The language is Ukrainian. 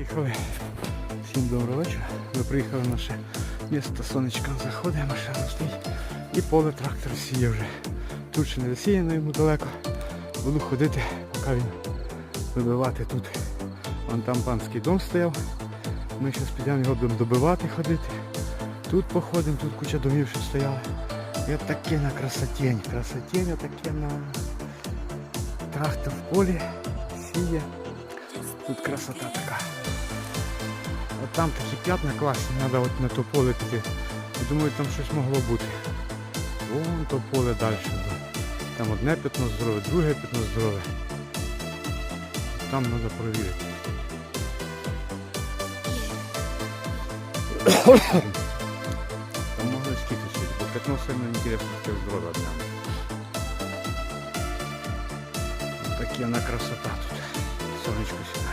Приїхали. Всім доброго вечора. Ми приїхали в наше місто, сонечко заходить, машина стоїть. І поле трактор сіє вже. Тут ще не засіяно йому далеко. Буду ходити, поки він вибивати тут. Вон там панський дом стояв. Ми зараз підемо його будемо добивати ходити. Тут походимо, тут куча домів ще стояла. От таке на красотень. Красотень таке на трактор в полі сіє. Тут красота така. Там такі п'ятна класні, треба от на то поле піти. Думаю, там щось могло бути. Вон то поле далі. Там одне пятно здорове, друге пятно здорове. Там треба перевірити. Там можна скільки щось, бо пятно сильно інтересно, що здорове одне. Такі вона красота тут. Сонечко сідає.